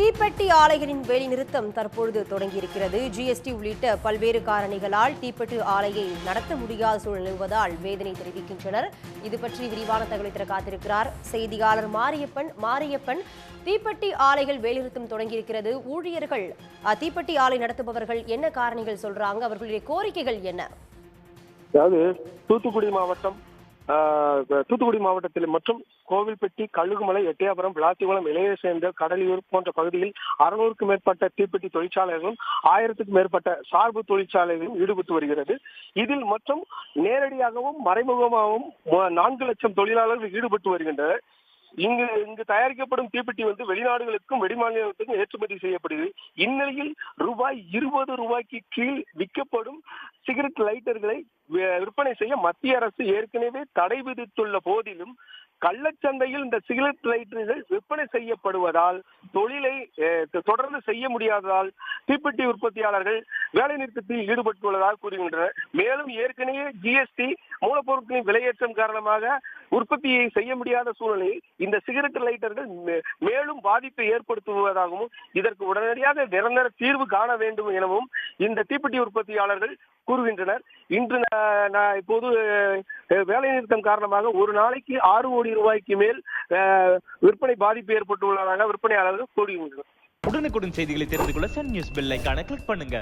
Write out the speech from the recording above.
தீப்பெட்டி ஆலைகளின் வேலைநிறுத்தம் தற்பொழுது தொடங்கியிருக்கிறது. ஜிஎஸ்டி உள்ளிட்ட பல்வேறு காரணிகளால் தீப்பெட்டி ஆலையை நடத்த முடியாத சூழல் நிலவுவதால் வேதனை தெரிவிக்கின்றனர். இது பற்றி விரிவான தகவலை தர காத்திருக்கிறார் செய்தியாளர் மாரியப்பன். மாரியப்பன் தீப்பெட்டி ஆலைகள் வேலைநிறுத்தம் தொடங்கியிருக்கிறது. ஊழியர்கள் தீப்பெட்டி ஆலை நடத்துபவர்கள் என்ன காரணிகள் சொல்றாங்க? அவர்களுடைய கோரிக்கைகள் என்ன? அதாவது தூத்துக்குடி மாவட்டம் ஆஹ், தூத்துக்குடி மாவட்டத்தில் மற்றும் கோவில்பட்டி கழுகுமலை எட்டயபுரம் விளாத்திகுளம் இளைய சேர்ந்த கடலியூர் போன்ற பகுதியில் அறுநூறுக்கும் மேற்பட்ட தீப்பெட்டி தொழிற்சாலைகளும் ஆயிரத்துக்கும் மேற்பட்ட சார்பு தொழிற்சாலைகளும் ஈடுபட்டு வருகிறது. இதில் மற்றும் நேரடியாகவும் மறைமுகமாகவும் நான்கு லட்சம் தொழிலாளர்கள் ஈடுபட்டு வருகின்றனர். இங்கு இங்கு தயாரிக்கப்படும் தீப்பெட்டி வந்து வெளிநாடுகளுக்கும் வெளிமாநிலத்துக்கும் ஏற்றுமதி செய்யப்படுகிறது இந்நிலையில் ரூபாய் இருபது ரூபாய்க்கு கீழ் விற்கப்படும் சிகரெட் லைட்டர்களை விற்பனை செய்ய மத்திய அரசு ஏற்கனவே தடை விதித்துள்ள போதிலும் கள்ளச்சந்தையில் இந்த சிகரெட் லைட்டர்கள் விற்பனை செய்யப்படுவதால் தொழிலை தொடர்ந்து செய்ய முடியாததால் தீப்பெட்டி உற்பத்தியாளர்கள் வேலை நிறுத்தத்தில் ஈடுபட்டுள்ளதாக கூறுகின்றனர். மேலும் ஏற்கனவே ஜிஎஸ்டி மூலப்பொருட்களின் விலையேற்றம் காரணமாக உற்பத்தியை செய்ய முடியாத சூழ்நிலையில் இந்த சிகரெட் லைட்டர்கள் மேலும் பாதிப்பை ஏற்படுத்துவதாகவும் இதற்கு உடனடியாக நிரந்தர தீர்வு காண வேண்டும் எனவும் இந்த தீப்பெட்டி உற்பத்தியாளர்கள் கூறுகின்றனர். இன்று நான் இப்போது வேலைநிறுத்தம் வேலை நிறுத்தம் காரணமாக ஒரு நாளைக்கு ஆறு கோடி ரூபாய்க்கு மேல் விற்பனை பாதிப்பு ஏற்பட்டுள்ளதாக விற்பனையாளர்கள் கூறுகின்றனர். உடனுக்குடன் செய்திகளை தெரிந்து கொள்ள சன் நியூஸ் பெல் ஐக்கான கிளிக் பண்ணுங்க.